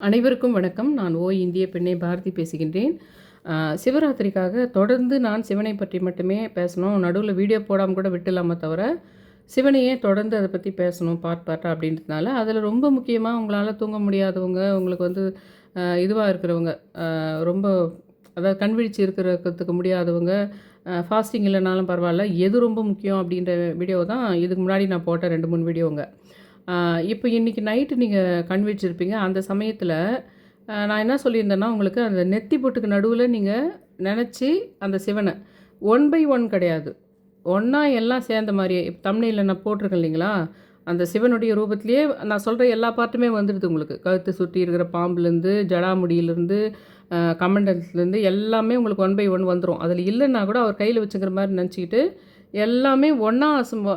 அனைவருக்கும் வணக்கம். நான் ஓ இந்திய பெண்ணை பாரதி பேசுகின்றேன். சிவராத்திரிக்காக தொடர்ந்து நான் சிவனை பற்றி மட்டுமே பேசணும். நடுவில் வீடியோ போடாமல் கூட விட்டுலாமே தவிர சிவனையே தொடர்ந்து அதை பற்றி பேசணும் பார்ட் பார்ட்டாக அப்படின்றதுனால அதில் ரொம்ப முக்கியமாக உங்களால் தூங்க முடியாதவங்க உங்களுக்கு வந்து இதுவாக இருக்கிறவங்க ரொம்ப அதாவது கண்விழிச்சு இருக்கிறதுக்கு முடியாதவங்க ஃபாஸ்டிங் இல்லைனாலும் பரவாயில்ல எது ரொம்ப முக்கியம் அப்படின்ற வீடியோ தான் இதுக்கு முன்னாடி நான் போட்ட ரெண்டு மூணு வீடியோங்க இப்போ இன்றைக்கி நைட்டு நீங்கள் கண் வச்சுருப்பீங்க அந்த சமயத்தில் நான் என்ன சொல்லியிருந்தேன்னா உங்களுக்கு அந்த நெத்தி பொட்டுக்கு நடுவில் நீங்கள் நினச்சி அந்த சிவனை ஒன் பை ஒன் கிடையாது. ஒன்றா எல்லாம் சேர்ந்த மாதிரியே இப்போ தமிழில் நான் போட்டிருக்கேன் இல்லைங்களா? அந்த சிவனுடைய ரூபத்திலேயே நான் சொல்கிற எல்லா பார்ட்டுமே வந்துடுது உங்களுக்கு. கழுத்து சுற்றி இருக்கிற பாம்புலேருந்து ஜடாமுடியிலேருந்து கமண்டன்ஸ்லேருந்து எல்லாமே உங்களுக்கு ஒன் பை ஒன் வந்துடும் அதில் இல்லைன்னா கூட அவர் கையில் வச்சுக்கிற மாதிரி நினச்சிக்கிட்டு எல்லாமே ஒன்றா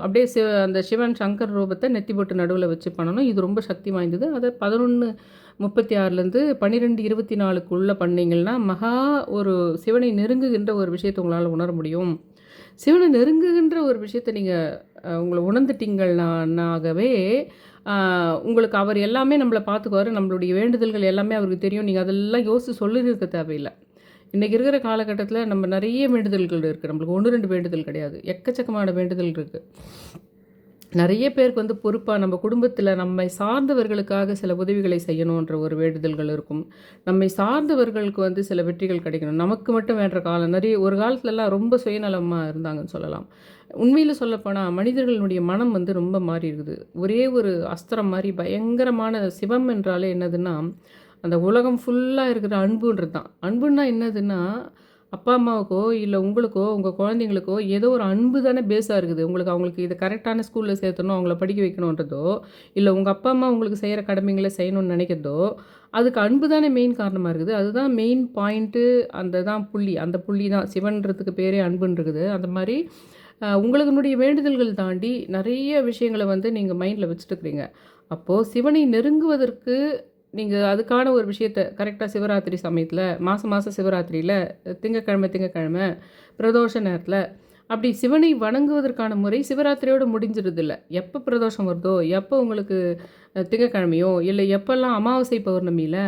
அப்படியே சிவ அந்த சிவன் சங்கர் ரூபத்தை நெத்தி போட்டு நடுவில் வச்சு பண்ணணும். இது ரொம்ப சக்தி வாய்ந்தது. அதை பதினொன்று முப்பத்தி ஆறுலேருந்து பன்னிரெண்டு இருபத்தி நாலுக்குள்ளே பண்ணிங்கன்னா மகா ஒரு சிவனை நெருங்குகின்ற ஒரு விஷயத்தை உங்களால் உணர முடியும். சிவனை நெருங்குகின்ற ஒரு விஷயத்தை நீங்கள் உங்களை உணர்ந்துட்டீங்கன்னாகவே உங்களுக்கு அவர் எல்லாமே நம்மளை பார்த்துக்குவார். நம்மளுடைய வேண்டுதல்கள் எல்லாமே அவருக்கு தெரியும். நீங்கள் அதெல்லாம் யோசித்து சொல்லியிருக்க தேவையில்லை. இன்றைக்கி இருக்கிற காலகட்டத்தில் நம்ம நிறைய வேண்டுதல்கள் இருக்குது நம்மளுக்கு ஒன்று ரெண்டு வேண்டுதல் கிடையாது. எக்கச்சக்கமான வேண்டுதல் இருக்குது நிறைய பேருக்கு வந்து பொறுப்பாக நம்ம குடும்பத்தில் நம்மை சார்ந்தவர்களுக்காக சில உதவிகளை செய்யணுன்ற ஒரு வேண்டுதல்கள் இருக்கும். நம்மை சார்ந்தவர்களுக்கு வந்து சில வெற்றிகள் கிடைக்கணும். நமக்கு மட்டும் வேண்ட காலம். நிறைய ஒரு காலத்துலலாம் ரொம்ப சுயநலமாக இருந்தாங்கன்னு சொல்லலாம். உண்மையில் சொல்லப்போனால் மனிதர்களுடைய மனம் வந்து ரொம்ப மாறி இருக்குது. ஒரே ஒரு அஸ்திரம் மாதிரி பயங்கரமான சிவம் என்றாலே என்னதுன்னா அந்த உலகம் ஃபுல்லாக இருக்கிற அன்புன்றது தான் அன்புன்னா என்னதுன்னா அப்பா அம்மாவுக்கோ இல்லை உங்களுக்கோ உங்கள் குழந்தைங்களுக்கோ ஏதோ ஒரு அன்பு தானே பேஸாக இருக்குது. உங்களுக்கு அவங்களுக்கு இதை கரெக்டான ஸ்கூலில் சேர்த்தணும் அவங்கள படிக்க வைக்கணுன்றதோ இல்லை உங்கள் அப்பா அம்மா உங்களுக்கு செய்கிற கடமைங்களை செய்யணும்னு நினைக்கிறதோ அதுக்கு அன்பு தானே மெயின் காரணமாக இருக்குது. அதுதான் மெயின் பாயிண்ட்டு அந்த தான் புள்ளி. அந்த புள்ளி தான். சிவன்றதுக்கு பேரே அன்புன்னு இருக்குது அந்த மாதிரி உங்களுக்குனுடைய வேண்டுதல்கள் தாண்டி நிறைய விஷயங்களை வந்து நீங்கள் மைண்டில் வச்சுட்டுருக்கிறீங்க. அப்போது சிவனை நெருங்குவதற்கு நீங்கள் அதுக்கான ஒரு விஷயத்தை கரெக்டாக சிவராத்திரி சமயத்தில் மாதம் மாதம் சிவராத்திரியில் திங்கக்கிழமை திங்கக்கிழமை பிரதோஷ நேரத்தில் அப்படி சிவனை வணங்குவதற்கான முறை சிவராத்திரியோடு முடிஞ்சிருதில்ல எப்போ பிரதோஷம் வருதோ எப்போ உங்களுக்கு திங்கக்கிழமையோ இல்லை எப்போல்லாம் அமாவாசை பௌர்ணமியில்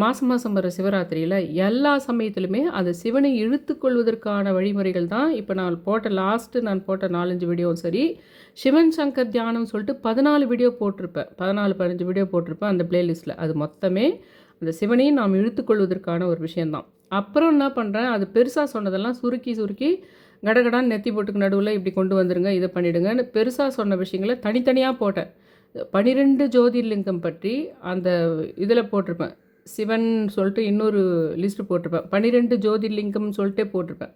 மாதம் மாதம் வர சிவராத்திரியில் எல்லா சமயத்திலுமே அந்த சிவனை இழுத்துக்கொள்வதற்கான வழிமுறைகள் தான் இப்போ நான் போட்ட லாஸ்ட்டு நான் போட்ட நாலஞ்சு வீடியோவும் சரி சிவன் சங்கர் தியானம் சொல்லிட்டு பதினாலு வீடியோ போட்டிருப்பேன். பதினாலு பதினஞ்சு வீடியோ போட்டிருப்பேன் அந்த பிளேலிஸ்ட்டில் அது மொத்தமே அந்த சிவனையும் நாம் இழுத்துக்கொள்வதற்கான ஒரு விஷயந்தான் அப்புறம் என்ன பண்ணுறேன் அது பெருசாக சொன்னதெல்லாம் சுருக்கி சுருக்கி கடகடான்னு நெத்தி போட்டுக்கு நடுவில் இப்படி கொண்டு வந்துருங்க இதை பண்ணிவிடுங்கன்னு பெருசாக சொன்ன விஷயங்களை தனித்தனியாக போட்டேன். பனிரெண்டு ஜோதிர்லிங்கம் பற்றி அந்த இதில் போட்டிருப்பேன். சிவன் சொல்லிட்டு இன்னொரு லிஸ்ட்டு போட்டிருப்பேன். பன்னிரெண்டு ஜோதிர்லிங்கம்னு சொல்லிட்டே போட்டிருப்பேன்.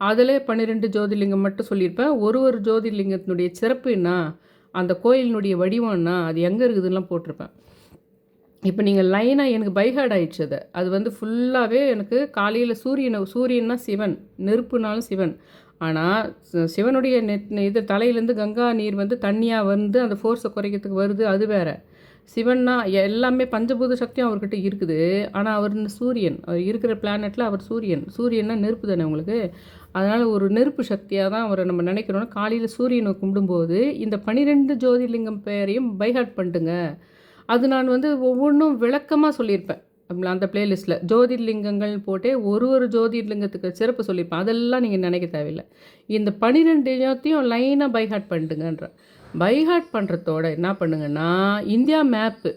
அதில் பன்னிரெண்டு ஜோதிர்லிங்கம் மட்டும் சொல்லியிருப்பேன். ஒரு ஒரு ஜோதிர்லிங்கத்தினுடைய சிறப்பு என்ன? அந்த கோயிலினுடைய வடிவம் என்ன? அது எங்கே இருக்குதுலாம் போட்டிருப்பேன். இப்போ நீங்கள் லைனாக எனக்கு பைஹார்ட் ஆயிடுச்சு அது. அது வந்து ஃபுல்லாகவே எனக்கு காலையில் சூரியனை சூரியன்னா சிவன் நெருப்புனாலும் சிவன். ஆனால் சிவனுடைய நெத் இது தலையிலேருந்து கங்கா நீர் வந்து தண்ணியாக வந்து அந்த ஃபோர்ஸை குறைக்கிறதுக்கு வருது அது வேறு. சிவன்னா எல்லாமே பஞ்சபூத சக்தியும் அவர்கிட்ட இருக்குது. ஆனால் அவர் சூரியன். அவர் இருக்கிற பிளானெட்டில் அவர் சூரியன். சூரியன்னா நெருப்பு தானே உங்களுக்கு? அதனால் ஒரு நெருப்பு சக்தியாக தான் அவரை நம்ம நினைக்கிறோன்னா காலையில் சூரியனை கும்பிடும்போது இந்த பனிரெண்டு ஜோதிர்லிங்கம் பெயரையும் பைஹார்ட் பண்ணிட்டுங்க. அது நான் வந்து ஒவ்வொன்றும் விளக்கமாக சொல்லியிருப்பேன். அந்த பிளேலிஸ்ட்டில் ஜோதிர்லிங்கங்கள் போட்டே ஒரு ஒரு ஜோதிர்லிங்கத்துக்கு சிறப்பு சொல்லியிருப்பேன். அதெல்லாம் நீங்கள் நினைக்க தேவையில்லை. இந்த பன்னிரெண்டு லைனாக பைஹார்ட் பண்ணிட்டுங்கன்ற. பைஹார்ட் பண்ணுறதோட என்ன பண்ணுங்கன்னா இந்தியா மேப்பு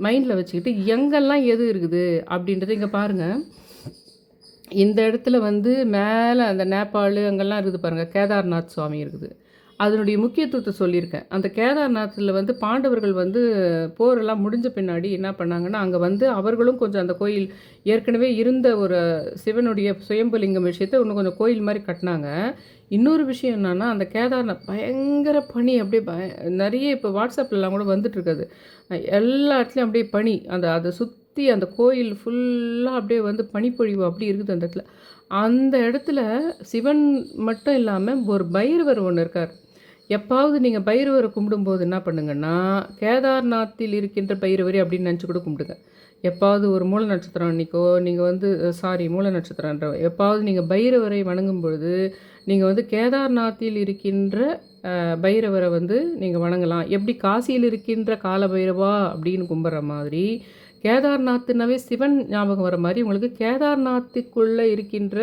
மைண்டில் வச்சுக்கிட்டு எங்கெல்லாம் எது இருக்குது அப்படின்றது இங்கே பாருங்கள் இந்த இடத்துல வந்து மேலே அந்த நேபாள் அங்கெல்லாம் இருக்குது பாருங்கள் கேதார்நாத் சுவாமி இருக்குது. அதனுடைய முக்கியத்துவத்தை சொல்லியிருக்கேன். அந்த கேதார்நாத்தில் வந்து பாண்டவர்கள் வந்து போரெல்லாம் முடிஞ்ச பின்னாடி என்ன பண்ணாங்கன்னா அங்கே வந்து அவர்களும் கொஞ்சம் அந்த கோயில் ஏற்கனவே இருந்த ஒரு சிவனுடைய சுயம்புலிங்கம் விஷயத்தை இன்னும் கொஞ்சம் கோயில் மாதிரி கட்டினாங்க. இன்னொரு விஷயம் என்னென்னா அந்த கேதார்நாத் பயங்கர பனி அப்படியே பய நிறைய இப்போ வாட்ஸ்அப்லலாம் கூட வந்துட்டுருக்குது. எல்லா இடத்துலையும் அப்படியே பனி அந்த அதை சுற்றி அந்த கோயில் ஃபுல்லாக அப்படியே வந்து பனிப்பொழிவு அப்படி இருக்குது அந்த இடத்துல. அந்த இடத்துல சிவன் மட்டும் இல்லாமல் ஒரு பைரவர் ஒன்று இருக்கார். எப்பாவது நீங்கள் பைரவரை கும்பிடும்போது என்ன பண்ணுங்கன்னா கேதார்நாத்தில் இருக்கின்ற பைரவரை அப்படின்னு நினச்சி கூட கும்பிடுங்க. எப்பாவது ஒரு மூல நட்சத்திரம் அன்றைக்கோ நீங்கள் வந்து சாரி மூல நட்சத்திரன்ற எப்பாவது நீங்கள் பைரவரை வணங்கும் பொழுது நீங்கள் வந்து கேதார்நாத்தில் இருக்கின்ற பைரவரை வந்து நீங்கள் வணங்கலாம். எப்படி காசியில் இருக்கின்ற கால பைரவா அப்படின்னு கும்பிட்ற மாதிரி கேதார்நாத்னாவே சிவன் ஞாபகம் வர மாதிரி உங்களுக்கு கேதார்நாத்துக்குள்ளே இருக்கின்ற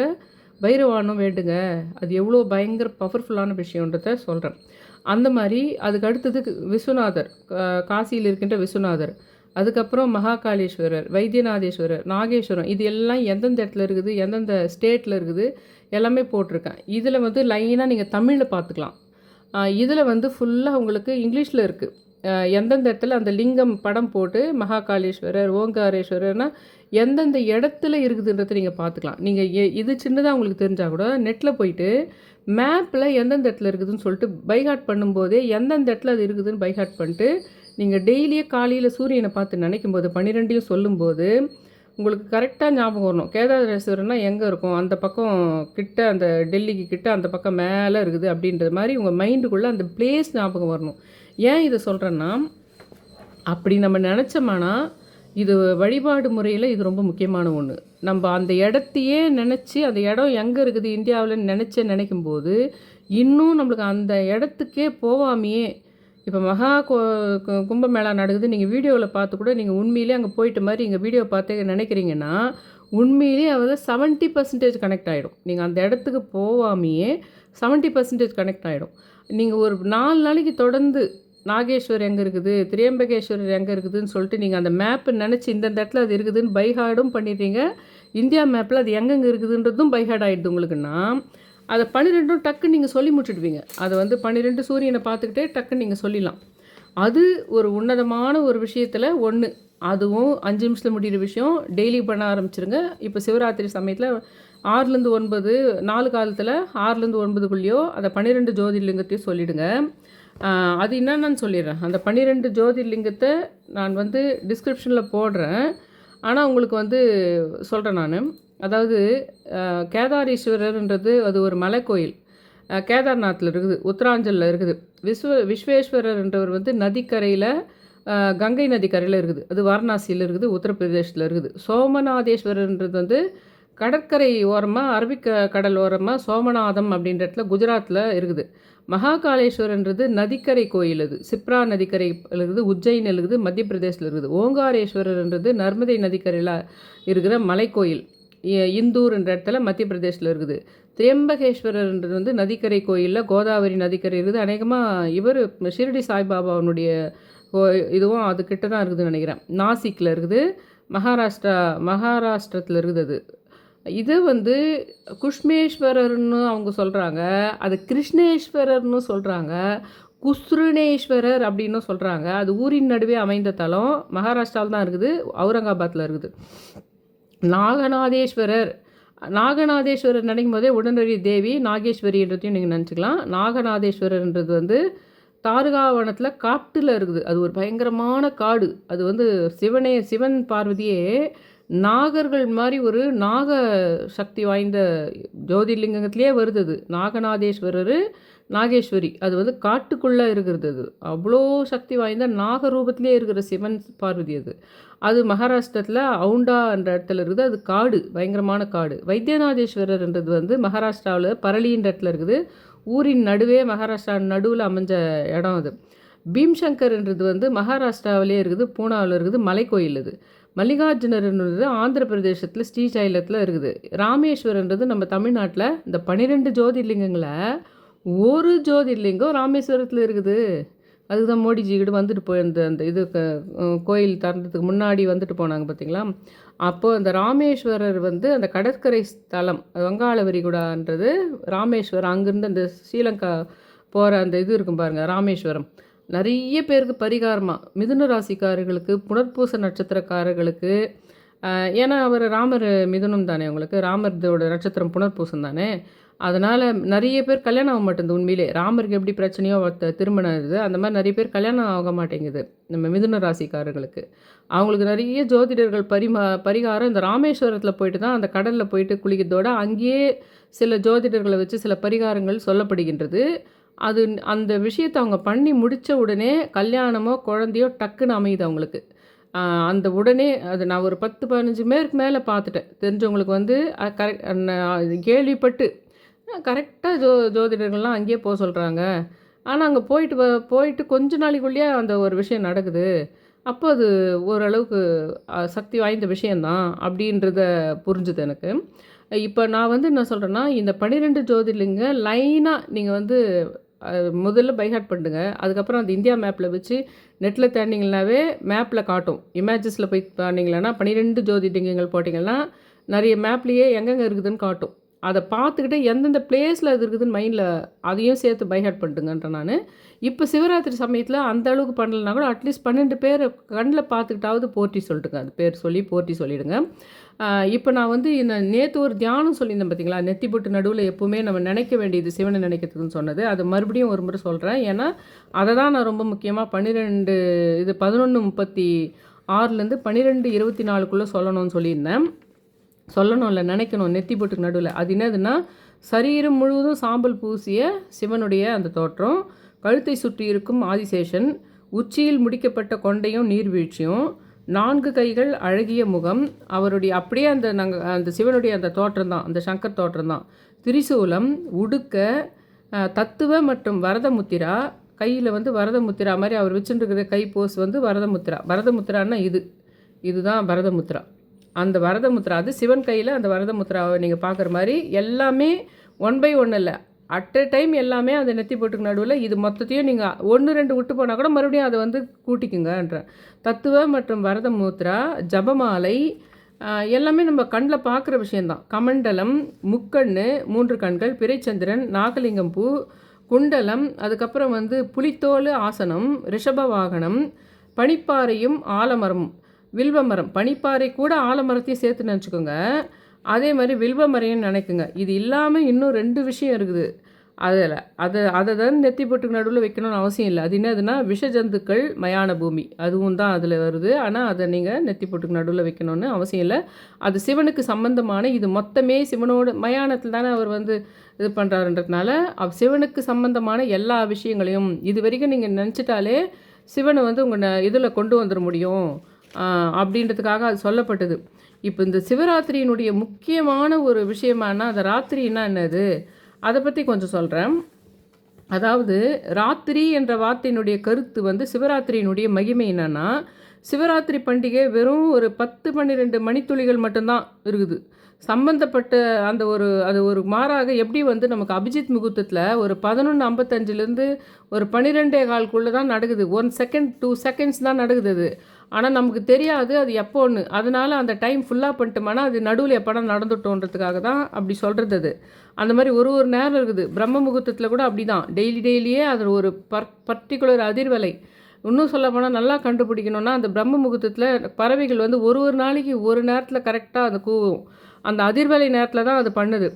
பைரவானம் வேண்டுங்க. அது எவ்வளோ பயங்கர பவர்ஃபுல்லான விஷயன்றத சொல்கிறேன் அந்த மாதிரி அதுக்கு அடுத்தது விஸ்வநாதர் காசியில் இருக்கின்ற விஸ்வநாதர் அதுக்கப்புறம் மகாகாளேஸ்வரர் வைத்தியநாதேஸ்வரர் நாகேஸ்வரம் இது எல்லாம் எந்தெந்த இடத்துல இருக்குது எந்தெந்த ஸ்டேட்டில் இருக்குது எல்லாமே போட்டிருக்கேன். இதில் வந்து லைனாக நீங்கள் தமிழில் பார்த்துக்கலாம். இதில் வந்து ஃபுல்லாக உங்களுக்கு இங்கிலீஷில் இருக்குது எந்தெந்த இடத்துல அந்த லிங்கம் படம் போட்டு மகாகாளேஸ்வரர் ஓங்காரேஸ்வரர்னா எந்தெந்த இடத்துல இருக்குதுன்றதை நீங்கள் பார்த்துக்கலாம். நீங்கள் இது சின்னதாக உங்களுக்கு தெரிஞ்சால் கூட நெட்டில் போயிட்டு மேப்பில் எந்தெந்த இடத்துல இருக்குதுன்னு சொல்லிட்டு பைஹாட் பண்ணும்போதே எந்தெந்த இடத்துல அது இருக்குதுன்னு பைஹாட் பண்ணிட்டு நீங்கள் டெய்லியே காலையில் சூரியனை பார்த்து நினைக்கும் போது பன்னிரெண்டையும் சொல்லும்போது உங்களுக்கு கரெக்டாக ஞாபகம் வரணும். கேதாரேஸ்வரர்னா எங்கே இருக்கும்? அந்த பக்கம் கிட்ட அந்த டெல்லிக்கு கிட்ட அந்த பக்கம் மேலே இருக்குது அப்படின்றது மாதிரி உங்கள் மைண்டுக்குள்ளே அந்த பிளேஸ் ஞாபகம் வரணும். ஏன் இதை சொல்கிறேன்னா அப்படி நம்ம நினச்சோம்னா இது வழிபாடு முறையில் இது ரொம்ப முக்கியமான ஒன்று நம்ம அந்த இடத்தையே நினச்சி அந்த இடம் எங்கே இருக்குது இந்தியாவில் நினச்சே நினைக்கும் போது இன்னும் நம்மளுக்கு அந்த இடத்துக்கே போகாமையே இப்போ மகா கோ கும்பமேளா நடக்குது நீங்கள் வீடியோவில் பார்த்து கூட நீங்கள் உண்மையிலே அங்கே போயிட்ட மாதிரி இங்கே வீடியோ பார்த்து நினைக்கிறீங்கன்னா உண்மையிலே அவர் செவன்ட்டி பர்சன்டேஜ் கனெக்ட் ஆகிடும் நீங்கள் அந்த இடத்துக்கு போகாமையே செவன்ட்டி பர்சன்டேஜ் கனெக்ட் ஆகிடும் நீங்கள் ஒரு நாலு நாளைக்கு தொடர்ந்து நாகேஸ்வர் எங்கே இருக்குது? திரியம்பகேஸ்வரர் எங்கே இருக்குதுன்னு சொல்லிட்டு நீங்கள் அந்த மேப்பு நினச்சி இந்தந்த இடத்துல அது இருக்குதுன்னு பைஹார்டும் பண்ணிடுறீங்க. இந்தியா மேப்பில் அது எங்கெங்கே இருக்குதுன்றதும் பைஹார்ட் ஆகிடுது உங்களுக்குன்னா. அதை பன்னிரெண்டும் டக்குன்னு நீங்கள் சொல்லி முடிச்சுடுவீங்க. அதை வந்து பன்னிரெண்டு சூரியனை பார்த்துக்கிட்டே டக்குன்னு நீங்கள் சொல்லிடலாம். அது ஒரு உன்னதமான ஒரு விஷயத்தில் ஒன்று அதுவும் அஞ்சு நிமிஷத்தில் முடிகிற விஷயம். டெய்லி பண்ண ஆரம்பிச்சிருங்க. இப்போ சிவராத்திரி சமயத்தில் ஆறுலேருந்து ஒன்பது நாலு காலத்தில் ஆறுலேருந்து ஒன்பதுக்குள்ளேயோ அதை பன்னிரெண்டு ஜோதிர்லிங்கத்தையும் சொல்லிடுங்க. அது என்னென்னு சொல்லிடுறேன். அந்த பன்னிரெண்டு ஜோதிர்லிங்கத்தை நான் வந்து டிஸ்கிரிப்ஷனில் போடுறேன். ஆனால் உங்களுக்கு வந்து சொல்கிறேன் நான். அதாவது கேதாரீஸ்வரர்ன்றது அது ஒரு மலைக்கோயில். கோயில் கேதார்நாத்தில் இருக்குது உத்தராஞ்சலில் இருக்குது. விஸ்வ விஸ்வேஸ்வரர்ன்றவர் வந்து நதிக்கரையில் கங்கை நதிக்கரையில் இருக்குது. அது வாரணாசியில் இருக்குது உத்தரப்பிரதேசத்தில் இருக்குது. சோமநாதேஸ்வரர்ன்றது வந்து கடற்கரை ஓரமாக அரபிக்க கடல் ஓரமாக சோமநாதம் அப்படின்ற இடத்துல குஜராத்தில் இருக்குது. மகாகாலேஸ்வரன்றது நதிக்கரை கோயில் அது சிப்ரா நதிக்கரை இருக்குது உஜ்ஜைன் இருக்குது மத்திய பிரதேசத்தில் இருக்குது. ஓங்காரேஸ்வரர்ன்றது நர்மதை நதிக்கரையில் இருக்கிற மலைக்கோயில். இ- இந்தூர் என்ற இடத்துல மத்திய பிரதேசத்தில் இருக்குது. திரியம்பகேஸ்வரர்ன்றது வந்து நதிக்கரை கோயிலில் கோதாவரி நதிக்கரை இருக்குது. அநேகமாக இவர் ஷிரடி சாய்பாபாவனுடைய கோ இதுவும் அது கிட்ட தான் இருக்குதுன்னு நினைக்கிறேன். நாசிக்கில் இருக்குது. மகாராஷ்டிரா மகாராஷ்டிரத்தில் இருக்குது அது. இது வந்து குஷ்மேஸ்வரர்னு அவங்க சொல்கிறாங்க அது கிருஷ்ணேஸ்வரர்னு சொல்கிறாங்க குஸ்ருணேஸ்வரர் அப்படின்னு சொல்கிறாங்க அது ஊரின் நடுவே அமைந்த தலம். மகாராஷ்டிராவில் தான் இருக்குது. அவுரங்காபாத்தில் இருக்குது. நாகநாதேஸ்வரர். நாகநாதேஸ்வரர் நினைக்கும் போதே உடனடி தேவி நாகேஸ்வரின்றதையும் நீங்கள் நினச்சிக்கலாம். நாகநாதேஸ்வரர்ன்றது வந்து தாருகாவனத்தில் காட்டில் இருக்குது. அது ஒரு பயங்கரமான காடு. அது வந்து சிவனே சிவன் பார்வதியே நாகர்கள் மாதிரி ஒரு நாக சக்தி வாய்ந்த ஜோதிர்லிங்கத்திலே வருது அது. நாகநாதேஸ்வரர் நாகேஸ்வரி. அது வந்து காட்டுக்குள்ளே இருக்கிறது அது. அவ்வளோ சக்தி வாய்ந்த நாக ரூபத்திலே இருக்கிற சிவன் பார்வதி அது. அது மகாராஷ்டிரத்தில் அவுண்டா என்ற இடத்துல இருக்குது. அது காடு பயங்கரமான காடு. வைத்தியநாதேஸ்வரர்ன்றது வந்து மகாராஷ்டிராவில் பரளின்ற இடத்துல இருக்குது. ஊரின் நடுவே மகாராஷ்டிரா நடுவில் அமைஞ்ச இடம் அது. பீம்சங்கர்ன்றது வந்து மகாராஷ்டிராவிலே இருக்குது பூனாவில் இருக்குது மலைக்கோயில் அது. மல்லிகார்ஜுனர்ன்றது ஆந்திர பிரதேசத்தில் ஸ்ரீசைலத்தில் இருக்குது. ராமேஸ்வரன்றது நம்ம தமிழ்நாட்டில் இந்த பன்னிரெண்டு ஜோதிர்லிங்கங்களை ஒரு ஜோதிர்லிங்கம் ராமேஸ்வரத்தில் இருக்குது. அதுக்கு தான் மோடிஜி கிட்ட வந்துட்டு போயிருந்த அந்த இது க- கோயில் திறந்ததுக்கு முன்னாடி வந்துட்டு போனாங்க பார்த்தீங்களா அப்போது அந்த ராமேஸ்வரர் வந்து அந்த கடற்கரை ஸ்தலம் வங்காள விரிகுடான்றது ராமேஸ்வரம் அங்கேருந்து அந்த ஸ்ரீலங்கா போகிற அந்த இது இருக்கும் பாருங்கள் ராமேஸ்வரம். நிறைய பேருக்கு பரிகாரமாக மிதுன ராசிக்காரர்களுக்கு புனர்பூச நட்சத்திரக்காரர்களுக்கு ஏன்னா அவர் ராமர் மிதுனம் தானே உங்களுக்கு? ராமர்தோட நட்சத்திரம் புனர்பூசம் தானே? அதனால் நிறைய பேர் கல்யாணம் ஆக மாட்டேங்குது உண்மையிலே. ராமருக்கு எப்படி பிரச்சனையோ திருமணம் இது அந்த மாதிரி நிறைய பேர் கல்யாணம் ஆக மாட்டேங்குது நம்ம மிதுன ராசிக்காரர்களுக்கு. அவங்களுக்கு நிறைய ஜோதிடர்கள் பரிமா பரிகாரம் இந்த ராமேஸ்வரத்தில் போயிட்டு தான் அந்த கடலில் போயிட்டு குளிக்கிறதோட அங்கேயே சில ஜோதிடர்களை வச்சு சில பரிகாரங்கள் சொல்லப்படுகின்றது. அது அந்த விஷயத்தை அவங்க பண்ணி முடித்த உடனே கல்யாணமோ குழந்தையோ டக்குன்னு அமையுது அவங்களுக்கு. அந்த உடனே அது நான் ஒரு பத்து பதினஞ்சு பேருக்கு மேலே பார்த்துட்டேன். தெரிஞ்சவங்களுக்கு வந்து கரெக்ட் கேள்விப்பட்டு கரெக்டாக ஜோ ஜோதிடர்கள்லாம் அங்கேயே போக சொல்கிறாங்க ஆனால் அங்கே போயிட்டு வ போயிட்டு கொஞ்ச நாளைக்குள்ளேயே அந்த ஒரு விஷயம் நடக்குது. அப்போ அது ஓரளவுக்கு சக்தி வாய்ந்த விஷயந்தான் அப்படின்றத புரிஞ்சுது எனக்கு. இப்போ நான் வந்து என்ன சொல்கிறேன்னா இந்த பன்னிரெண்டு ஜோதிர்லிங்க லைனாக நீங்கள் வந்து முதல்ல பைஹார்ட் பண்ணுங்க. அதுக்கப்புறம் அந்த இந்தியா மேப்பில் வச்சு நெட்டில் தேடினீங்கனாவே மேப்பில் காட்டும். இமேஜஸில் போய் தேடினீங்களா பன்னிரெண்டு ஜோதிர்லிங்கங்கள் போட்டிங்கன்னா நிறைய மேப்லேயே எங்கெங்கே இருக்குதுன்னு காட்டும். அதை பார்த்துக்கிட்டு எந்தெந்த பிளேஸில் அது இருக்குதுன்னு மைண்டில் அதையும் சேர்த்து பைஹார்ட் பண்ணிட்டுங்கன்றேன் நான். இப்போ சிவராத்திரி சமயத்தில் அந்த அளவுக்கு பண்ணலைன்னா கூட அட்லீஸ்ட் பன்னெண்டு பேர் கண்ணில் பார்த்துக்கிட்டாவது போற்றி சொல்லிட்டுங்க. அது பேர் சொல்லி போற்றி சொல்லிவிடுங்க இப்போ நான் வந்து இந்த நேற்று ஒரு தியானம் சொல்லியிருந்தேன் பார்த்தீங்களா நெத்தி போட்டு நடுவில் எப்போவுமே நம்ம நினைக்க வேண்டியது சிவனை நினைக்கிறதுக்குன்னு சொன்னது. அது மறுபடியும் ஒரு முறை சொல்கிறேன் ஏன்னா அதை தான் நான் ரொம்ப முக்கியமாக பன்னிரெண்டு இது பதினொன்று முப்பத்தி ஆறுலேருந்து பன்னிரெண்டு இருபத்தி நாலுக்குள்ளே சொல்லணும்னு சொல்லியிருந்தேன். சொல்லணும் இல்லை நினைக்கணும் நெத்தி போட்டுக்கு நடுவில். அது என்னதுன்னா சரீரம் முழுவதும் சாம்பல் பூசிய சிவனுடைய அந்த தோற்றம். கழுத்தை சுற்றி இருக்கும் ஆதிசேஷன் உச்சியில் முடிக்கப்பட்ட கொண்டையும் நீர்வீழ்ச்சியும் நான்கு கைகள் அழகிய முகம் அவருடைய அப்படியே அந்த நாங்கள் அந்த சிவனுடைய அந்த தோற்றம் தான் அந்த சங்கர் தோற்றம் தான் திரிசூலம் உடுக்க தத்துவ மற்றும் வரதமுத்திரா கையில் வந்து வரதமுத்திரா மாதிரி அவர் வச்சுருக்கிற கை போஸ் வந்து வரதமுத்திரா. வரதமுத்திரான்னா இது. இதுதான் வரதமுத்திரா. அந்த வரதமுத்திரா அது சிவன் கையில் அந்த வரதமுத்திராவை நீங்கள் பார்க்குற மாதிரி எல்லாமே ஒன் பை ஒன் இல்லை. அட் எ டைம் எல்லாமே அந்த நெத்தி போட்டுக்கு நடுவில் இது மொத்தத்தையும் நீங்கள் ஒன்று ரெண்டு விட்டு போனால் கூட மறுபடியும் அதை வந்து கூட்டிக்குங்கன்ற. தத்துவ மற்றும் வரதமுத்திரா ஜபமாலை எல்லாமே நம்ம கண்ணில் பார்க்குற விஷயந்தான் கமண்டலம் முக்கண்ணு மூன்று கண்கள் பிறைச்சந்திரன் நாகலிங்கம் பூ குண்டலம் அதுக்கப்புறம் வந்து புலித்தோல் ஆசனம் ரிஷப வாகனம் பனிப்பாறையும் ஆலமரம் வில்வமரம். பனிப்பாறை கூட ஆலமரத்தையும் சேர்த்து நினச்சிக்கோங்க. அதே மாதிரி வில்வமரையும் நினைக்குங்க. இது இல்லாமல் இன்னும் ரெண்டு விஷயம் இருக்குது. அதில் அதை அதை தான் நெத்தி போட்டுக்கு நடுவில் வைக்கணும்னு அவசியம் இல்லை. அது என்னதுன்னா விஷ ஜந்துக்கள் மயான பூமி. அதுவும் தான் அதில் வருது. ஆனால் அதை நீங்கள் நெத்தி போட்டுக்கு நடுவில் வைக்கணும்னு அவசியம் இல்லை. அது சிவனுக்கு சம்பந்தமான இது மொத்தமே சிவனோட மயானத்தில் தானே அவர் வந்து இது பண்ணுறாருன்றதுனால அவ் சிவனுக்கு சம்பந்தமான எல்லா விஷயங்களையும் இது வரைக்கும் நீங்கள் நினச்சிட்டாலே சிவனை வந்து உங்கள் இதில் கொண்டு வந்துட முடியும். அப்படின்றதுக்காக அது சொல்லப்பட்டது. இப்போ இந்த சிவராத்திரியினுடைய முக்கியமான ஒரு விஷயமானா அந்த ராத்திரின்னா என்னது? அதை பற்றி கொஞ்சம் சொல்கிறேன் அதாவது ராத்திரி என்ற வார்த்தையினுடைய கருத்து வந்து சிவராத்திரியினுடைய மகிமை என்னென்னா சிவராத்திரி பண்டிகை வெறும் ஒரு பத்து பன்னிரெண்டு மணித்துளிகள் மட்டும்தான் இருக்குது. சம்பந்தப்பட்ட அந்த ஒரு அது ஒரு மாறாக எப்படி வந்து நமக்கு அபிஜித் முகூர்த்தத்தில் ஒரு பதினொன்று ஐம்பத்தஞ்சிலேருந்து ஒரு பன்னிரெண்டே கால்குள்ளே தான் நடக்குது. ஒன் செகண்ட் டூ செகண்ட்ஸ் தான் நடக்குது அது. ஆனால் நமக்கு தெரியாது அது எப்போன்னு. அதனால் அந்த டைம் ஃபுல்லாக பண்ணிட்டோம்னா அது நடுவில் எப்போனா நடந்துட்டோன்றதுக்காக தான் அப்படி சொல்கிறது அது. அந்த மாதிரி ஒரு ஒரு நேரம் இருக்குது. பிரம்ம முகூர்த்தத்தில் கூட அப்படி தான் டெய்லி டெய்லியே அது ஒரு பர் பர்டிகுலர் அதிர்வலை. இன்னும் சொல்ல போனால் நல்லா கண்டுபிடிக்கணும்னா அந்த பிரம்ம முகூர்த்தத்தில் பறவைகள் வந்து ஒரு ஒரு நாளைக்கு ஒரு நேரத்தில் கரெக்டாக அது கூவும். அந்த அதிர்வலை நேரத்தில் தான் அது பண்ணுது.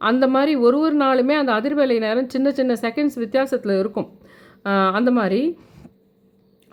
அந்த மாதிரி ஒரு ஒரு நாளுமே அந்த அதிர்வலை நேரம் சின்ன சின்ன செகண்ட்ஸ் வித்தியாசத்தில் இருக்கும். அந்த மாதிரி.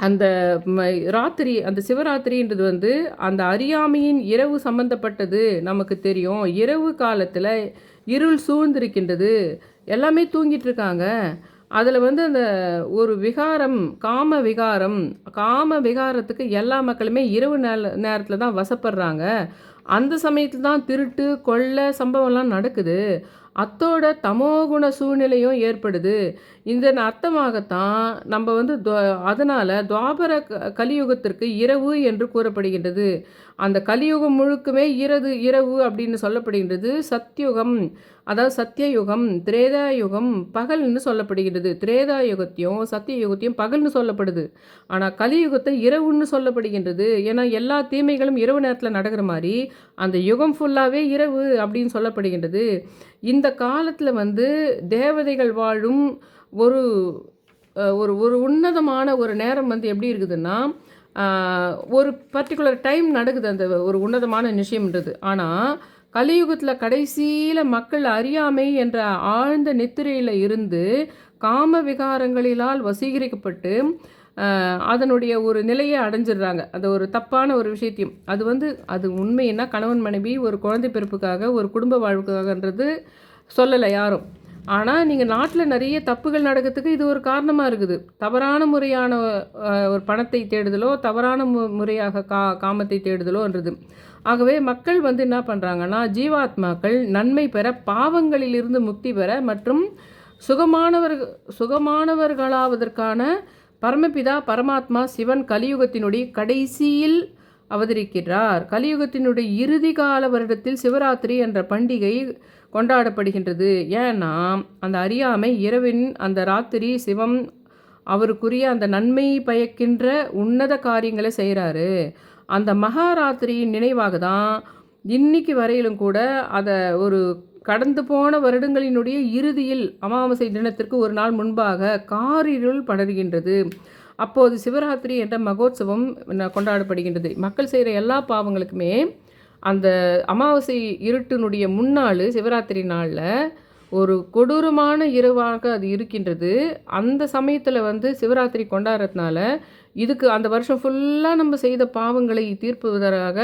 அந்த ம- ராத்திரி அந்த சிவராத்திரின்றது வந்து அந்த அறியாமையின் இரவு சம்பந்தப்பட்டது நமக்கு தெரியும். இரவு காலத்தில் இருள் சூழ்ந்திருக்கின்றது. எல்லாமே தூங்கிட்டு இருக்காங்க. அதில் வந்து அந்த ஒரு விகாரம் காம விகாரம் காம விகாரத்துக்கு எல்லா மக்களுமே இரவு நேர நேரத்தில் தான் வசப்படுறாங்க. அந்த சமயத்தில் தான் திருட்டு கொள்ளை சம்பவம்லாம் நடக்குது. அத்தோட தமோகுண சூழ்நிலையும் ஏற்படுது. இதன் அர்த்தமாகத்தான் நம்ம வந்து அதனால் துவாபர க- கலியுகத்திற்கு இரவு என்று கூறப்படுகின்றது. அந்த கலியுகம் முழுக்குமே இரவு இரவு அப்படின்னு சொல்லப்படுகின்றது சத்யுகம். அதாவது சத்தியயுகம் திரேதா யுகம் பகல்னு சொல்லப்படுகிறது. திரேதா யுகத்தையும் யுகத்தையும் பகல்னு சொல்லப்படுது. ஆனால் கலியுகத்தை இரவுன்னு சொல்லப்படுகின்றது. ஏன்னா எல்லா தீமைகளும் இரவு நேரத்தில் நடக்கிற மாதிரி அந்த யுகம் ஃபுல்லாகவே இரவு அப்படின்னு சொல்லப்படுகின்றது. இந்த காலத்தில் வந்து தேவதைகள் வாழும் ஒரு ஒரு ஒரு உன்னதமான ஒரு நேரம் வந்து எப்படி இருக்குதுன்னா ஒரு பர்டிகுலர் டைம் நடக்குது அந்த ஒரு உன்னதமான விஷயம்ன்றது ஆனால் கலியுகத்தில் கடைசியில் மக்கள் அறியாமை என்ற ஆழ்ந்த நித்திரையில் இருந்து காம விகாரங்களிலால் வசீகரிக்கப்பட்டு அதனுடைய ஒரு நிலையை அடைஞ்சிடுறாங்க. அது ஒரு தப்பான ஒரு விஷயத்தையும். அது வந்து அது உண்மைன்னா கணவன் மனைவி ஒரு குழந்தை பிறப்புக்காக ஒரு குடும்ப வாழ்வுக்காகன்றது சொல்லலை யாரும். ஆனால் நீங்கள் நாட்டில் நிறைய தப்புகள் நடக்கிறதுக்கு இது ஒரு காரணமாக இருக்குது. தவறான முறையான ஒரு பணத்தை தேடுதலோ தவறான மு முறையாக கா காமத்தை தேடுதலோன்றது. ஆகவே மக்கள் வந்து என்ன பண்ணுறாங்கன்னா ஜீவாத்மாக்கள் நன்மை பெற பாவங்களிலிருந்து முக்தி பெற மற்றும் சுகமானவர் சுகமானவர்களாவதற்கான பரமபிதா பரமாத்மா சிவன் கலியுகத்தினுடைய கடைசியில் அவதரிக்கிறார் கலியுகத்தினுடைய இறுதி கால வருடத்தில் சிவராத்திரி என்ற பண்டிகை கொண்டாடப்படுகின்றது. ஏன்னா அந்த அறியாமை இரவின் அந்த ராத்திரி சிவம் அவருக்குரிய அந்த நன்மை பயக்கின்ற உன்னத காரியங்களை செய்கிறாரு அந்த மகாராத்திரியின் நினைவாக தான் இன்னைக்கு வரையிலும் கூட அதை ஒரு கடந்து போன வருடங்களினுடைய இறுதியில் அமாவாசை தினத்திற்கு ஒரு நாள் முன்பாக காரிருள் படர்கின்றது. அப்போது சிவராத்திரி என்ற மகோத்சவம் கொண்டாடப்படுகின்றது. மக்கள் செய்கிற எல்லா பாவங்களுக்குமே அந்த அமாவாசை இருட்டினுடைய முன்னாள் சிவராத்திரி நாளில் ஒரு கொடூரமான இரவாக அது இருக்கின்றது. அந்த சமயத்தில் வந்து சிவராத்திரி கொண்டாடுறதுனால இதுக்கு அந்த வருஷம் ஃபுல்லாக நம்ம செய்த பாவங்களை தீர்ப்புவதற்காக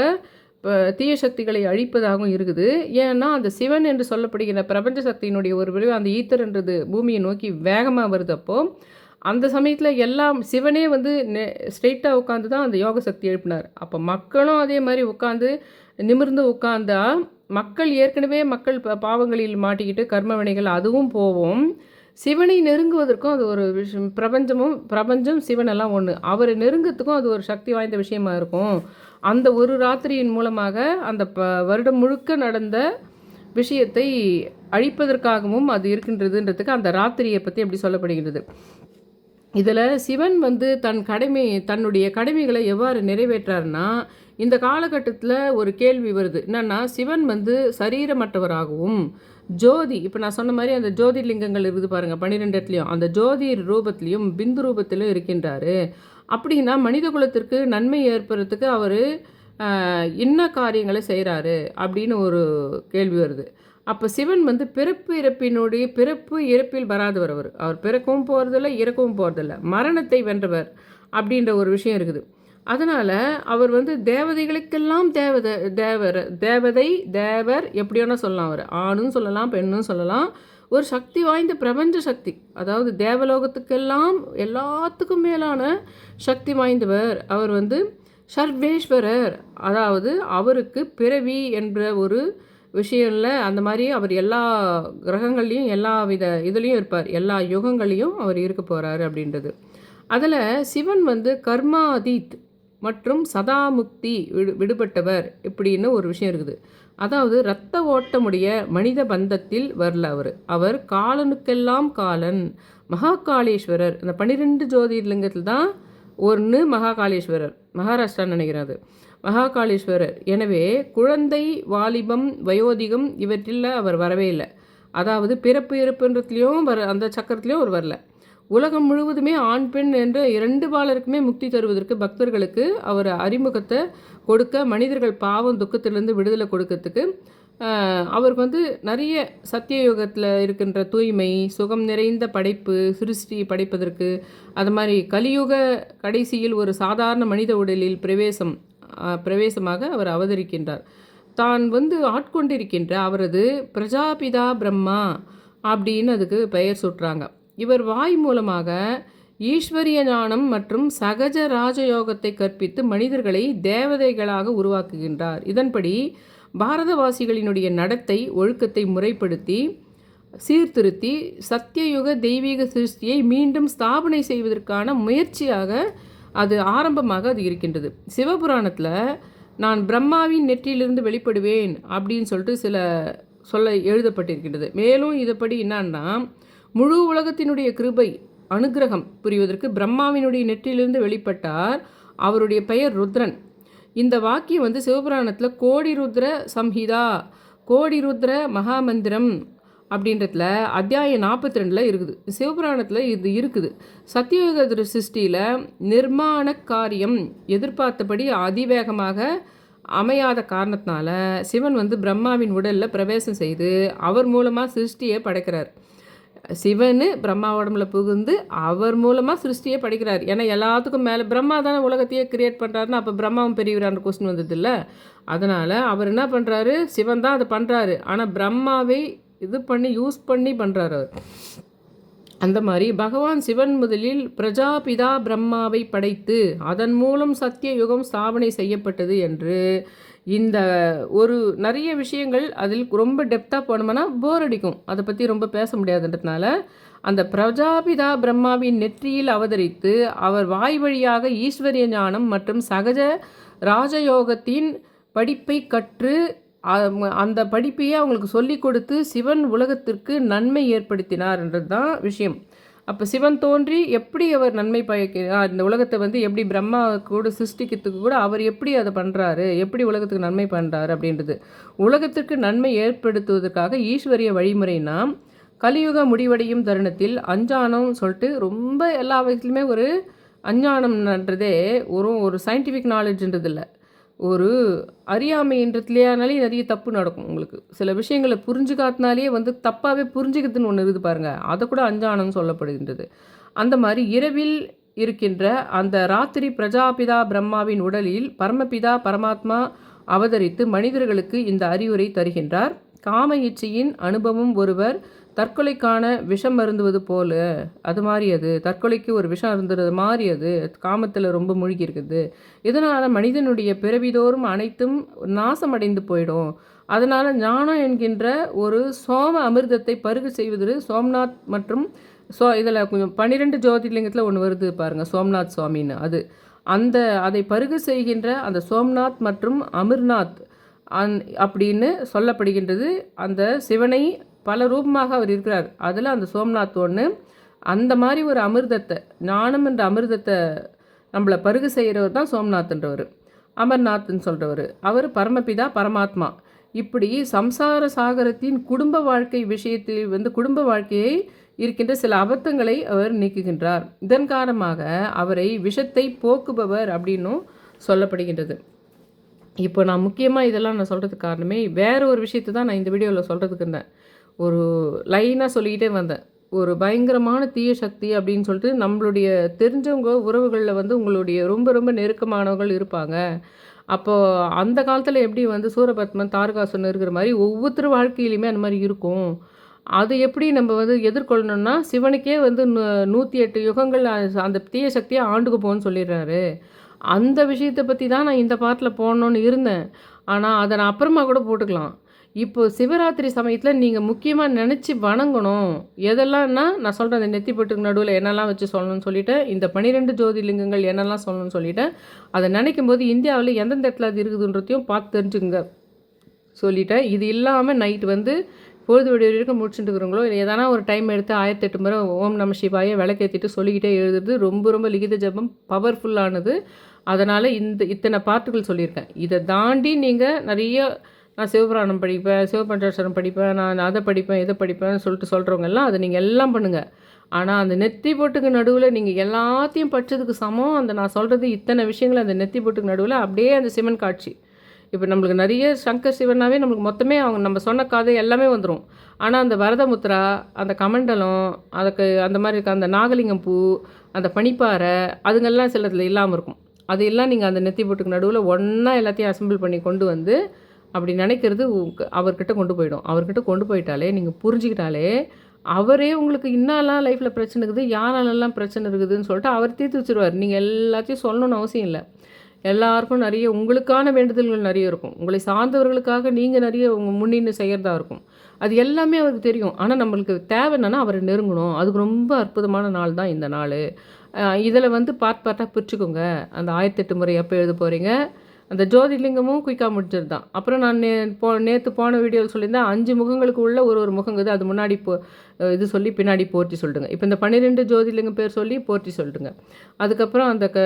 இப்போ தீய சக்திகளை அழிப்பதாகவும் இருக்குது. ஏன்னா அந்த சிவன் என்று சொல்லப்படுகிற பிரபஞ்ச சக்தியினுடைய ஒரு விளைவு அந்த ஈத்தர்ன்றது பூமியை நோக்கி வேகமாக வருது அப்போ அந்த சமயத்தில் எல்லாம் சிவனே வந்து ஸ்ட்ரெயிட்டாக உட்காந்து தான் அந்த யோக சக்தி எழுப்பினார். அப்போ மக்களும் அதே மாதிரி உட்காந்து நிமிர்ந்து உட்காந்தா மக்கள் ஏற்கனவே மக்கள் ப- பாவங்களில் மாட்டிக்கிட்டு கர்ம வினைகள் அதுவும் போகும். சிவனை நெருங்குவதற்கும் அது ஒரு விஷயம். பிரபஞ்சமும் பிரபஞ்சம் சிவனெல்லாம் ஒன்று அவரை நெருங்கிறதுக்கும் அது ஒரு சக்தி வாய்ந்த விஷயமா இருக்கும். அந்த ஒரு ராத்திரியின் மூலமாக அந்த ப வருடம் முழுக்க நடந்த விஷயத்தை அழிப்பதற்காகவும் அது இருக்கின்றதுன்றதுக்கு அந்த ராத்திரியை பற்றி அப்படி சொல்லப்படுகின்றது. இதில் சிவன் வந்து தன் கடமை தன்னுடைய கடமைகளை எவ்வாறு நிறைவேற்றார்னா இந்த காலகட்டத்தில் ஒரு கேள்வி வருது. என்னென்னா சிவன் வந்து சரீரமற்றவராகவும் ஜோதி இப்போ நான் சொன்ன மாதிரி அந்த ஜோதி லிங்கங்கள் இருக்குது பாருங்கள் பன்னிரெண்டு இடத்துலையும் அந்த ஜோதி ரூபத்திலையும் பிந்து ரூபத்திலும் இருக்கின்றாரு. அப்படின்னா மனித குலத்திற்கு நன்மை ஏற்படுறதுக்கு அவர் என்ன காரியங்களை செய்கிறாரு அப்படின்னு ஒரு கேள்வி வருது. அப்போ சிவன் வந்து பிறப்பு இறப்பினுடைய பிறப்பு இறப்பில் வராதவர் அவர். அவர் பிறக்கவும் போகிறதில்ல இறக்கவும் போகிறதில்ல மரணத்தை வென்றவர் அப்படின்ற ஒரு விஷயம் இருக்குது. அதனால் அவர் வந்து தேவதைகளுக்கெல்லாம் தேவதை தேவர் தேவதை தேவர் எப்படி வேணால் சொல்லலாம் அவர். ஆணும் சொல்லலாம் பெண்ணும் சொல்லலாம். ஒரு சக்தி வாய்ந்த பிரபஞ்ச சக்தி. அதாவது தேவலோகத்துக்கெல்லாம் எல்லாத்துக்கும் மேலான சக்தி வாய்ந்தவர் அவர் வந்து சர்வேஸ்வரர். அதாவது அவருக்கு பிறவி என்ற ஒரு விஷயம்ல அந்த மாதிரி அவர் எல்லா கிரகங்கள்லேயும் எல்லா வித இதுலேயும் இருப்பார். எல்லா யுகங்களையும் அவர் இருக்க போகிறாரு அப்படின்றது. அதில் சிவன் வந்து கர்மாதீத். மற்றும் சதாமுக்தி விடு விடுபட்டவர் இப்படின்னு ஒரு விஷயம் இருக்குது. அதாவது இரத்த ஓட்டமுடைய மனித பந்தத்தில் வரல அவர். அவர் காலனுக்கெல்லாம் காலன். மகாகாளேஸ்வரர். இந்த பன்னிரெண்டு ஜோதிர்லிங்கத்தில் தான் ஒன்று மகாகாளேஸ்வரர். மகாராஷ்டிரா நினைக்கிறேன் அது. மகாகாளேஸ்வரர். எனவே குழந்தை வாலிபம் வயோதிகம் இவற்றில் அவர் வரவே இல்லை. அதாவது பிறப்பு இறப்புன்றதுலேயும் வர அந்த சக்கரத்துலேயும் அவர் வரல. உலகம் முழுவதுமே ஆண் பெண் என்ற இரண்டு பாலருக்குமே முக்தி தருவதற்கு பக்தர்களுக்கு அவர் அறிமுகத்தை கொடுக்க மனிதர்கள் பாவம் துக்கத்திலிருந்து விடுதலை கொடுக்கறதுக்கு அவருக்கு வந்து நிறைய சத்தியயுகத்தில் இருக்கின்ற தூய்மை சுகம் நிறைந்த படைப்பு சிருஷ்டி படைப்பதற்கு அது மாதிரி கலியுக கடைசியில் ஒரு சாதாரண மனித உடலில் பிரவேசம் பிரவேசமாக அவர் அவதரிக்கின்றார். தான் வந்து ஆட்கொண்டிருக்கின்ற அவரது பிரஜாபிதா பிரம்மா அப்படின்னு அதுக்கு பெயர் சுட்டுறாங்க. இவர் வாய் மூலமாக ஈஸ்வரிய ஞானம் மற்றும் சகஜ ராஜயோகத்தை கற்பித்து மனிதர்களை தேவதைகளாக உருவாக்குகின்றார். இதன்படி பாரதவாசிகளினுடைய நடத்தை ஒழுக்கத்தை முறைப்படுத்தி சீர்திருத்தி சத்தியயுக தெய்வீக சிருஷ்டியை மீண்டும் ஸ்தாபனை செய்வதற்கான முயற்சியாக அது ஆரம்பமாக அது இருக்கின்றது. சிவபுராணத்தில் நான் பிரம்மாவின் நெற்றியிலிருந்து வெளிப்படுவேன் அப்படின்னு சொல்லிட்டு சில சொல்ல எழுதப்பட்டிருக்கின்றது. மேலும் இதுபடி என்னன்னா முழு உலகத்தினுடைய கிருபை அனுக்கிரகம் புரிவதற்கு பிரம்மாவினுடைய நெற்றிலிருந்து வெளிப்பட்டார் அவருடைய பெயர் ருத்ரன். இந்த வாக்கியம் வந்து சிவபுராணத்தில் கோடி ருத்ர சம்ஹிதா கோடி ருத்ர மகாமந்திரம் அப்படின்றதுல அத்தியாயம் நாற்பத்தி ரெண்டில் இருக்குது. சிவபுராணத்தில் இது இருக்குது. சத்தியோக சிருஷ்டியில் நிர்மாண காரியம் எதிர்பார்த்தபடி அதிவேகமாக அமையாத காரணத்தினால சிவன் வந்து பிரம்மாவின் உடலில் பிரவேசம் செய்து அவர் மூலமாக சிருஷ்டியை படைக்கிறார். சிவன் பிரம்மா உடம்புல புகுந்து அவர் மூலமாக சிருஷ்டியை படிக்கிறார். ஏன்னா எல்லாத்துக்கும் மேலே பிரம்மா தானே உலகத்தையே கிரியேட் பண்ணுறாருன்னா அப்போ பிரம்மாவும் பெரியவரான கொஸ்டின் வந்தது இல்லை அதனால் அவர் என்ன பண்ணுறாரு சிவன் தான் அதை பண்ணுறாரு ஆனால் பிரம்மாவை இது பண்ணி யூஸ் பண்ணி பண்ணுறாரு அவர். அந்த மாதிரி பகவான் சிவன் முதலில் பிரஜாபிதா பிரம்மாவை படைத்து அதன் மூலம் சத்திய யுகம் ஸ்தாபனை செய்யப்பட்டது என்று இந்த ஒரு நிறைய விஷயங்கள் அதில் ரொம்ப டெப்த்தாக போனோம்னா போர் அடிக்கும். அதை பற்றி ரொம்ப பேச முடியாதுன்றதுனால அந்த பிரஜாபிதா பிரம்மாவின் நெற்றியில் அவதரித்து அவர் வாய் வழியாக ஈஸ்வரிய ஞானம் மற்றும் சகஜ ராஜயோகத்தின் படிப்பை கற்று அந்த படிப்பையே அவங்களுக்கு சொல்லிக் கொடுத்து சிவன் உலகத்திற்கு நன்மை ஏற்படுத்தினார்ன்றது தான் விஷயம். அப்போ சிவன் தோன்றி எப்படி அவர் நன்மை பயக்கிறார் இந்த உலகத்தை வந்து எப்படி பிரம்மா கூட சிருஷ்டிக்கிறதுக்கு கூட அவர் எப்படி அதை பண்ணுறாரு எப்படி உலகத்துக்கு நன்மை பண்ணுறாரு அப்படின்றது. உலகத்திற்கு நன்மை ஏற்படுத்துவதற்காக ஈஸ்வரிய வழிமுறைனா கலியுக முடிவடையும் தருணத்தில் அஞ்சானம் சொல்லிட்டு ரொம்ப எல்லா வயசுலையுமே ஒரு அஞ்ஞானம்ன்றதே ஒரு ஒரு சயின்டிஃபிக் நாலேஜ்ன்றது இல்லை. ஒரு அறியாமைன்றதுலையானாலே நிறைய தப்பு நடக்கும் உங்களுக்கு. சில விஷயங்களை புரிஞ்சுக்காத்தினாலேயே வந்து தப்பாகவே புரிஞ்சுக்கிறதுன்னு ஒன்று இருக்குது பாருங்கள் அதை கூட அஞ்ஞானம் சொல்லப்படுகின்றது. அந்த மாதிரி இரவில் இருக்கின்ற அந்த ராத்திரி பிரஜாபிதா பிரம்மாவின் உடலில் பரமபிதா பரமாத்மா அவதரித்து மனிதர்களுக்கு இந்த அறிவுரை தருகின்றார். காம இச்சையின் அனுபவம் ஒருவர் தற்கொலைக்கான விஷம் அருந்துவது போல் அது மாதிரி அது தற்கொலைக்கு ஒரு விஷம் அருந்துறது மாதிரி அது காமத்தில் ரொம்ப மூழ்கி இருக்குது இதனால் மனிதனுடைய பிறவிதோறும் அனைத்தும் நாசமடைந்து போயிடும். அதனால் ஞானம் என்கின்ற ஒரு சோம அமிர்தத்தை பருகு செய்வது சோம்நாத் மற்றும் சோ இதில் கொஞ்சம் பன்னிரெண்டு ஜோதிர்லிங்கத்தில் ஒன்று வருது பாருங்கள் சோம்நாத் சுவாமின்னு. அது அந்த அதை பருகு செய்கின்ற அந்த சோம்நாத் மற்றும் அமிர்நாத் அந் அப்படின்னு சொல்லப்படுகின்றது. அந்த சிவனை பல ரூபமாக அவர் இருக்கிறார். அதில் அந்த சோம்நாத் ஒன்று அந்த மாதிரி ஒரு அமிர்தத்தை ஞானம் என்ற அமிர்தத்தை நம்மளை பருகு செய்கிறவர் தான் சோம்நாத்ன்றவர் அமர்நாத்னு சொல்கிறவர் அவர் பரமபிதா பரமாத்மா. இப்படி சம்சார சாகரத்தின் குடும்ப வாழ்க்கை விஷயத்தில் வந்து குடும்ப வாழ்க்கையை இருக்கின்ற சில அபத்தங்களை அவர் நீக்குகின்றார். இதன் காரணமாக அவரை விஷத்தை போக்குபவர் அப்படின்னும் சொல்லப்படுகின்றது. இப்போ நான் முக்கியமாக இதெல்லாம் நான் சொல்கிறதுக்கு காரணமே வேற ஒரு விஷயத்தை தான் நான் இந்த வீடியோவில் சொல்கிறதுக்கு இருந்தேன். ஒரு லைனாக சொல்லிக்கிட்டே வந்தேன். ஒரு பயங்கரமான தீய சக்தி அப்படின்னு சொல்லிட்டு நம்மளுடைய தெரிஞ்சவங்க உறவுகளில் வந்து உங்களுடைய ரொம்ப ரொம்ப நெருக்கமானவர்கள் இருப்பாங்க. அப்போது அந்த காலத்தில் எப்படி வந்து சூரபத்மன் தாரகாசுரன் இருக்கிற மாதிரி ஒவ்வொருத்தர் வாழ்க்கையிலையுமே அந்த மாதிரி இருக்கும். அது எப்படி நம்ம வந்து எதிர்கொள்ளணும்னா சிவனுக்கே வந்து நூ- நூற்றி எட்டு யுகங்கள் அந்த தீய சக்தியை ஆண்டுக்கு போகணும்னு சொல்லிடுறாரு. அந்த விஷயத்தை பற்றி தான் நான் இந்த பாட்டில் போடணுன்னு இருந்தேன். ஆனால் அதை நான் அப்புறமா கூட போட்டுக்கலாம். இப்போ சிவராத்திரி சமயத்தில் நீங்கள் முக்கியமாக நினச்சி வணங்கணும். எதெல்லாம்னா நான் சொல்கிறேன் அந்த நெத்திப்பட்டுக்கு நடுவில் என்னெல்லாம் வச்சு சொல்லணும்னு சொல்லிட்டேன் இந்த பன்னிரெண்டு ஜோதிலிங்கங்கள் என்னெல்லாம் சொல்லணும்னு சொல்லிட்டேன் அதை நினைக்கும் போது இந்தியாவில் எந்தெந்த இடத்துல அது இருக்குதுன்றதையும் பார்த்து தெரிஞ்சுங்க சொல்லிட்டேன் இது இல்லாமல் நைட் வந்து பொழுது விடிய வரைக்கும் முடிச்சுட்டு இருக்கிறவங்களோ இல்லை எதனா ஒரு டைம் எடுத்து ஆயிரத்தெட்டு முறை ஓம் நம சிவாயை விளக்கேற்றிட்டு சொல்லிக்கிட்டே எழுதுறது ரொம்ப ரொம்ப லிகித ஜபம் பவர்ஃபுல்லானது அதனால் இந்த இத்தனை பாட்டுகள் சொல்லியிருக்கேன். இதை தாண்டி நீங்கள் நிறைய நான் சிவபுராணம் படிப்பேன் சிவபஞ்சாட்சரம் படிப்பேன் நான் அதை படிப்பேன் இதை படிப்பேன்னு சொல்லிட்டு சொல்கிறவங்க எல்லாம் அதை நீங்கள் எல்லாம் பண்ணுங்கள் ஆனால் அந்த நெத்தி போட்டுக்கு நடுவில் நீங்கள் எல்லாத்தையும் படிச்சதுக்கு சமம். அந்த நான் சொல்கிறது இத்தனை விஷயங்கள் அந்த நெத்தி போட்டுக்கு நடுவில் அப்படியே அந்த சிவன் காட்சி. இப்போ நம்மளுக்கு நிறைய சங்கர் சிவனாவே நம்மளுக்கு மொத்தமே அவங்க நம்ம சொன்ன கதை எல்லாமே வந்துடும் ஆனால் அந்த வரதமுத்ரா அந்த கமண்டலம் அதுக்கு அந்த மாதிரி இருக்க அந்த நாகலிங்கம் பூ அந்த பனிப்பாறை அதுங்கெல்லாம் சிலத்தில் இல்லாமல் இருக்கும். அது எல்லாம் நீங்கள் அந்த நெத்தி போட்டுக்கு நடுவில் ஒன்றா எல்லாத்தையும் அசம்பிள் பண்ணி கொண்டு வந்து அப்படி நினைக்கிறது அவர்கிட்ட கொண்டு போயிடும். அவர்கிட்ட கொண்டு போயிட்டாலே நீங்கள் புரிஞ்சுக்கிட்டாலே அவரே உங்களுக்கு இன்னாலாம் லைஃப்பில் பிரச்சனை இருக்குது யாராலெல்லாம் பிரச்சனை இருக்குதுன்னு சொல்லிட்டு அவர் தீர்த்து வச்சுருவார். நீங்கள் எல்லாத்தையும் சொல்லணும்னு அவசியம் இல்லை. எல்லாருக்கும் நிறைய உங்களுக்கான வேண்டுதல்கள் நிறைய இருக்கும். உங்களை சார்ந்தவர்களுக்காக நீங்கள் நிறைய உங்கள் முன்னின்று செய்கிறதா இருக்கும். அது எல்லாமே அவருக்கு தெரியும். ஆனால் நம்மளுக்கு தேவை என்னன்னா அவரை நெருங்கணும். அதுக்கு ரொம்ப அற்புதமான நாள் தான் இந்த நாள். இதில் வந்து பார்ட் பார்ட்டாக பிரிச்சுக்கோங்க. அந்த ஆயிரத்தெட்டு முறை எப்போ எழுத போகிறீங்க அந்த ஜோதிலிங்கமும் குயிக்காக முடிஞ்சது தான் அப்புறம் நான் நே போ நேற்று போன வீடியோவில் சொல்லியிருந்தேன் அஞ்சு முகங்களுக்கு உள்ள ஒரு ஒரு முகங்குது அது முன்னாடி போ இது சொல்லி பின்னாடி போற்றி சொல்லிடுங்க இப்போ இந்த பன்னிரெண்டு ஜோதிலிங்கம் பேர் சொல்லி போற்றி சொல்லிடுங்க அதுக்கப்புறம் அந்த க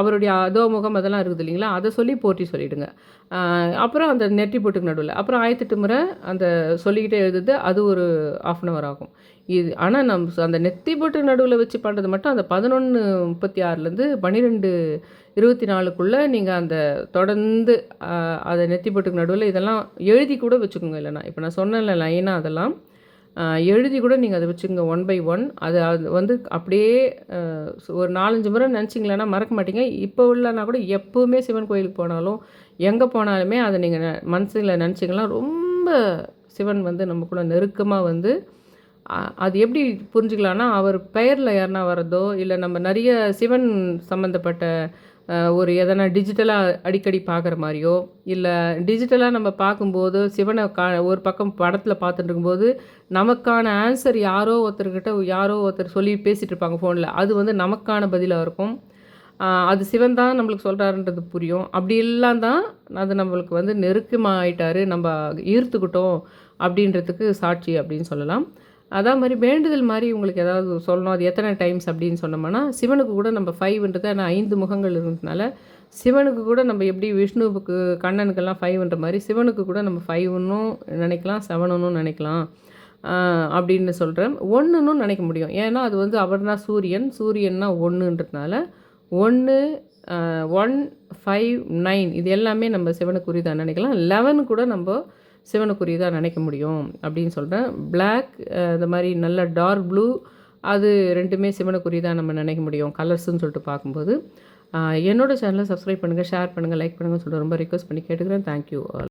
அவருடைய அதோ முகம் அதெல்லாம் இருக்குது இல்லைங்களா அதை சொல்லி போற்றி சொல்லிவிடுங்க அப்புறம் அந்த நெட்டி போட்டுக்கு நடுவில். அப்புறம் ஆயிரத்தெட்டு முறை அந்த சொல்லிக்கிட்டே எழுதுது அது ஒரு ஆஃப் அன் ஹவர் ஆகும். இது ஆனால் நம் அந்த நெத்தி போட்டு நடுவில் வச்சு பண்ணுறது மட்டும் அந்த பதினொன்று முப்பத்தி ஆறுலேருந்து பன்னிரெண்டு இருபத்தி நாலுக்குள்ளே நீங்கள் அந்த தொடர்ந்து அதை நெத்தி போட்டுக்கு நடுவில் இதெல்லாம் எழுதி கூட வச்சுக்கோங்க இல்லைனா இப்போ நான் சொன்னேன்ல லைனாக அதெல்லாம். எழுதி கூட நீங்கள் அதை வச்சுக்கோங்க ஒன் பை ஒன் அது அது வந்து அப்படியே ஒரு நாலஞ்சு முறை நினச்சிங்களேன்னா மறக்க மாட்டீங்க. இப்போ உள்ளனா கூட எப்போவுமே சிவன் கோயிலுக்கு போனாலும் எங்கே போனாலுமே அதை நீங்கள் மனசில் நினச்சிங்கன்னா ரொம்ப சிவன் வந்து நம்ம கூட நெருக்கமாக வந்து அது எப்படி புரிஞ்சுக்கலாம்னா அவர் பெயரில் யாருனா வர்றதோ இல்லை நம்ம நிறைய சிவன் சம்மந்தப்பட்ட ஒரு எதனா டிஜிட்டலாக அடிக்கடி பார்க்குற மாதிரியோ இல்லை டிஜிட்டலாக நம்ம பார்க்கும்போது சிவனை கா ஒரு பக்கம் படத்தில் பார்த்துட்டு இருக்கும்போது நமக்கான ஆன்சர் யாரோ ஒருத்தர்கிட்ட யாரோ ஒருத்தர் சொல்லி பேசிகிட்டு இருப்பாங்க ஃபோனில் அது வந்து நமக்கான பதிலாக இருக்கும். அது சிவன் தான் நம்மளுக்கு சொல்கிறாருன்றது புரியும். அப்படி எல்லாம் தான் அது நம்மளுக்கு வந்து நெருக்கமாயிட்டாரு நம்ம ஈர்த்துக்கிட்டோம் அப்படின்றதுக்கு சாட்சி அப்படின்னு சொல்லலாம். அதான் மாதிரி வேண்டுதல் மாதிரி உங்களுக்கு ஏதாவது சொல்லணும். அது எத்தனை டைம்ஸ் அப்படின்னு சொன்னோம்னா சிவனுக்கு கூட நம்ம ஃபைவ்ன்றது ஏன்னா ஐந்து முகங்கள் இருந்ததுனால சிவனுக்கு கூட நம்ம எப்படி விஷ்ணுவுக்கு கண்ணனுக்கெல்லாம் ஃபைவ்ன்ற மாதிரி சிவனுக்கு கூட நம்ம ஃபைவ்னும் நினைக்கலாம் செவனுன்னு நினைக்கலாம். அப்படின்னு சொல்கிறேன் ஒன்றுன்னு நினைக்க முடியும். ஏன்னா அது வந்து அவர்னா சூரியன். சூரியன்னா ஒன்றுன்றதுனால ஒன்று ஒன் ஃபைவ் நைன் இது எல்லாமே நம்ம சிவனுக்குரியதாக நினைக்கலாம். லெவன் கூட நம்ம சிவனுக்குரியதாக நினைக்க முடியும் அப்படின்னு சொல்கிறேன் பிளாக் இந்த மாதிரி நல்ல டார்க் ப்ளூ அது ரெண்டுமே சிவனுக்குரியதாக நம்ம நினைக்க முடியும். கலர்ஸ்னு சொல்லிட்டு பார்க்கும்போது. என்னோடய என்னோட சேனலை சப்ஸ்கிரைப் பண்ணுங்கள் ஷேர் பண்ணுங்கள் லைக் பண்ணுங்கள் சொல்லிட்டு ரொம்ப ரிக்வஸ்ட் பண்ணி கேட்டுக்கிறேன். தேங்க்யூ